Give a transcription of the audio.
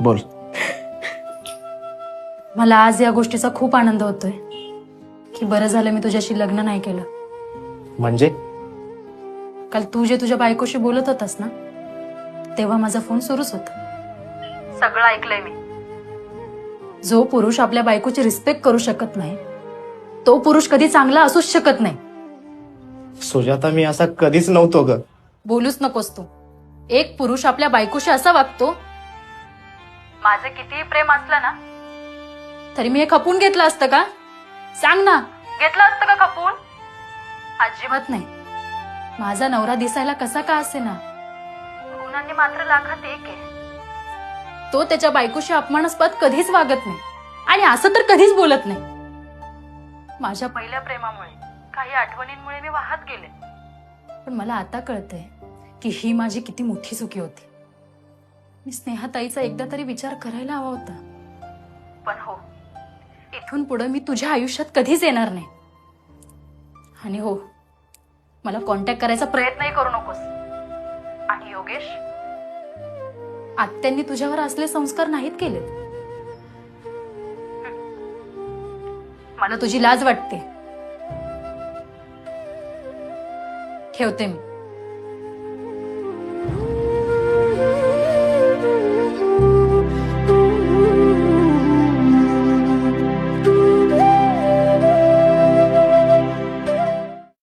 बोल. मला आज या गोष्टीचा खूप आनंद होतोय. की बरं झालं मी तुझ्याशी लग्न नाही केलं. म्हणजे? काल तू जे तुझ्या बायकोशी बोलत होतास ना तेव्हा माझा फोन सुरूच होता. सगळं ऐकलंय मी. जो पुरुष आपल्या बायकोची रिस्पेक्ट करू शकत नाही तो पुरुष कधी चांगला असूच शकत नाही. सुजाता मी असा कधीच नव्हतो ग. बोलूच नकोस तू. एक पुरुष आपल्या बायकोशी असा वागतो माझं कितीही प्रेम असलं ना तरी मी हे खपून घेतलं असतं का? सांग ना. घेतलं असतं का खपून? अजिबात नाही. माझा नवरा दिसायला कसा का असे ना? गुणांनी मात्र लाखात एक आहे. तो त्याच्या बायकोशी अपमानास्पद कधीच वागत नाही. आणि असं तर कधीच बोलत नाही. माझ्या पहिल्या प्रेमामुळे काही आठवणींमुळे मी वाहत गेले. पण मला आता कळतंय की ही माझी किती मोठी चुकी होती. मी स्नेहाताईचा एकदा तरी विचार करायला हवा होता. पण हो इथून पुढे मी तुझ्या आयुष्यात कधीच येणार नाही. आणि हो मला कॉन्टॅक्ट करायचा प्रयत्नही करू नकोस. आणि योगेश? आत्यांनी तुझ्यावर असले संस्कार नाहीत केलेत. मला तुझी लाज वाटते. ठेवते मी.